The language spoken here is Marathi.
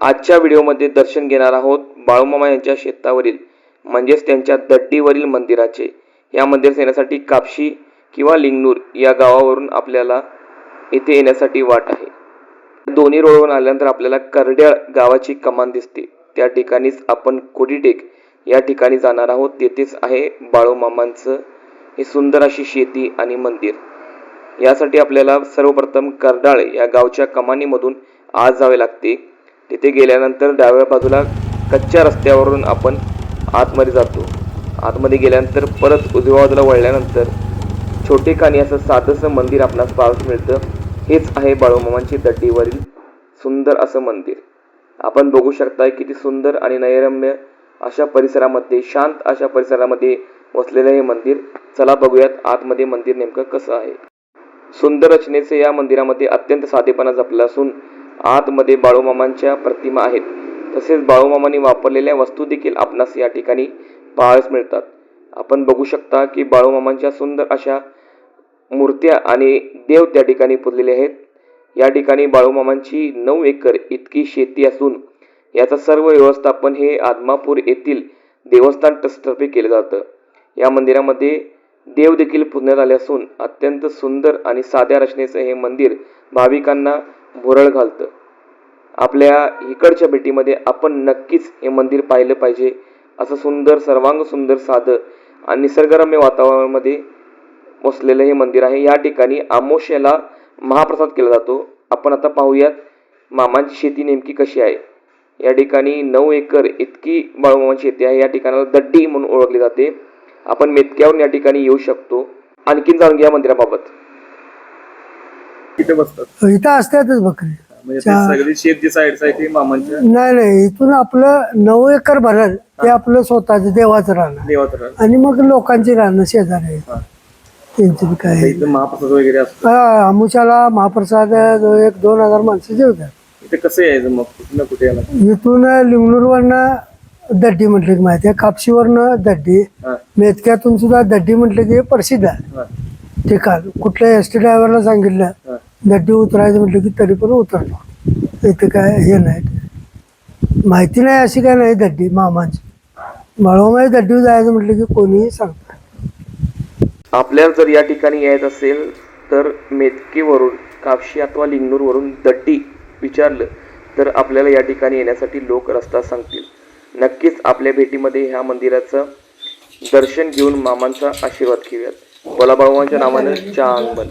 आजच्या व्हिडिओमध्ये दर्शन घेणार आहोत बाळूमामा यांच्या शेतावरील म्हणजेच त्यांच्या दड्डीवरील मंदिराचे. या मंदिर येण्यासाठी कापशी किंवा लिंगनूर या गावावरून आपल्याला इथे येण्यासाठी वाट आहे. दोन्ही रोडवरून आल्यानंतर आपल्याला करड्याळ गावाची कमान दिसते. त्या ठिकाणीच आपण कोडीटेक या ठिकाणी जाणार आहोत. तेथेच आहे बाळूमामांचं हे सुंदर अशी शेती आणि मंदिर. यासाठी आपल्याला सर्वप्रथम करडाळ या गावच्या कमानीमधून आज जावे लागते. तिथे गेल्यानंतर डाव्या बाजूला कच्च्या रस्त्यावरून आपण आतमध्ये जातो. आतमध्ये गेल्यानंतर परत उजव्या बाजूला वळल्यानंतर छोटे कानी असं साधंसं मंदिर आपणास पाहावयास मिळतं. हेच आहे बाळूमामांची दड्डीवरील सुंदर असं मंदिर. आपण बघू शकता किती सुंदर आणि नैरम्य अशा परिसरामध्ये शांत अशा परिसरामध्ये वसलेलं हे मंदिर. चला बघूयात आतमध्ये मंदिर नेमकं कसं आहे. सुंदर रचनेचे या मंदिरामध्ये अत्यंत साधेपणा जपला असून आतमध्ये बाळूमामांच्या प्रतिमा आहेत. तसेच बाळूमामांनी वापरलेल्या वस्तू देखील आपणास या ठिकाणी पाहायस मिळतात. आपण बघू शकता की बाळूमामांच्या सुंदर अशा मूर्त्या आणि देव त्या ठिकाणी पुजलेले आहेत. या ठिकाणी बाळूमामांची नऊ एकर इतकी शेती असून याचं सर्व व्यवस्थापन हे आदमापूर येथील देवस्थान ट्रस्टतर्फे केलं जातं. या मंदिरामध्ये देव देखील पुजण्यात आले असून अत्यंत सुंदर आणि साध्या रचनेचं हे मंदिर भाविकांना भुरळ घालतं. आपल्या इकडच्या भेटीमध्ये आपण नक्कीच हे मंदिर पाहिलं पाहिजे. असं सुंदर सर्वांग सुंदर साधं आणि निसर्गरम्य वातावरणामध्ये वसलेलं हे मंदिर आहे. या ठिकाणी आमोश्याला महाप्रसाद केला जातो. आपण आता पाहूयात मामांची शेती नेमकी कशी आहे. या ठिकाणी नऊ एकर इतकी बाळूमामांची शेती आहे. या ठिकाणाला दड्डी म्हणून ओळखली जाते. आपण मेतक्यावरून या ठिकाणी येऊ शकतो. आणखीन जाणून घ्या मंदिराबाबत. तिथे बसतात. इथं असतातच बकरी. म्हणजे ते सगळी शेत जी साईड आहे ती मामांच्या नाही नाही इथून आपलं नऊ एकर भरल ते आपलं स्वतःच देवाचं राहणं देवात. आणि मग लोकांची राहणं शेजारी. आहेत. त्यांची बी काय? इथं महाप्रसाद वगैरे असतो. हा, आमुषाला महाप्रसाद जो एक दोन हजार माणसं जेवतात. इथे कसं यायचं मग? कुठं ना कुठे यायला? इथून लिंगणूरवरनं दड्डी म्हटलं की माहिती आहे? कापशीवरनं दड्डी. हा, मेतक्यातून सुद्धा दड्डी म्हटलं की प्रसिद्ध आहे. हा, ठिकाण कुठल्या एस टी ड्रायव्हरला सांगितलं गड्डी दड्डी उतरायचं म्हटलं की तरी पण उतरलो इथे काय हे नाही. माहिती नाही अशी काय नाही दड्डी मामाची. बाळोमाई दड्डी जायचं म्हटलं की कोणीही सांगतं आपल्याला जर या ठिकाणी यायचं असेल तर मेतकेवरून कापशी अथवा लिंगनूरवरून दड्डी विचारलं तर आपल्याला या ठिकाणी येण्यासाठी लोक रस्ता सांगतील. नक्कीच आपल्या भेटीमध्ये ह्या मंदिराचं दर्शन घेऊन मामांचा आशीर्वाद घेऊयात. बोला बाबांच्या नावानं चांग बल